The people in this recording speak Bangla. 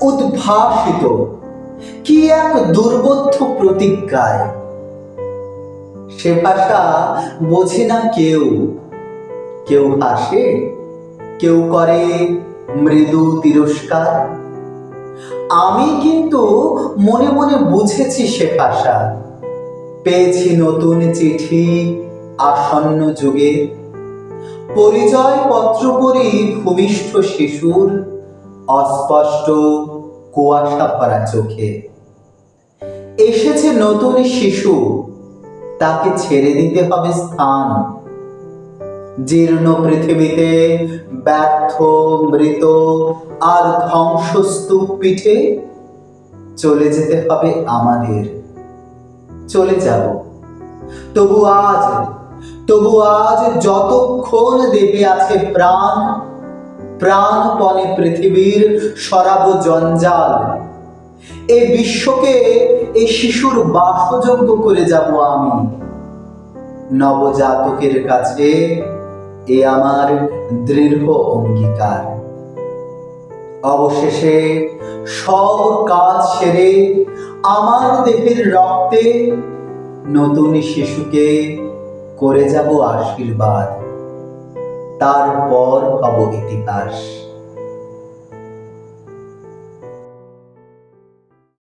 উদ্ভাসিত। কি এক দুর্বোধ্য প্রতিজ্ঞায়। সে ভাষা বোঝে না কেউ। কেউ হাসে, কেউ করে মৃদু তিরস্কার। আমি কিন্তু মনে মনে বুঝেছি সে ভাষা। পেয়েছি নতুন চিঠি আসন্ন যুগে। পরিচয় পত্র পড়ি ভূমিষ্ঠ শিশুর। অস্পষ্ট কুয়াশা ভরা চোখে। এসেছে নতুন শিশু। তাকে ছেড়ে দিতে হবে স্থান। জীর্ণ পৃথিবীতে ব্যর্থ, মৃত আর ধ্বংসস্তূপ পিঠে চলে যেতে হবে আমাদের। চলে যাব। তবু আজ তবু আজ যতক্ষণ দেবে আছে প্রাণ প্রাণপণে পৃথিবীর সরাব জঞ্জাল। এই বিশ্বকে এই শিশুর বাসযোগ্য করে যাব আমি। নবজাতকের কাছে এ আমার দৃঢ় অঙ্গীকার। অবশেষে সব কাজ সেরে আমার দেহের রক্তে নতুন শিশুকে করে যাব আশীর্বাদ। তারপর হব ইতিহাস।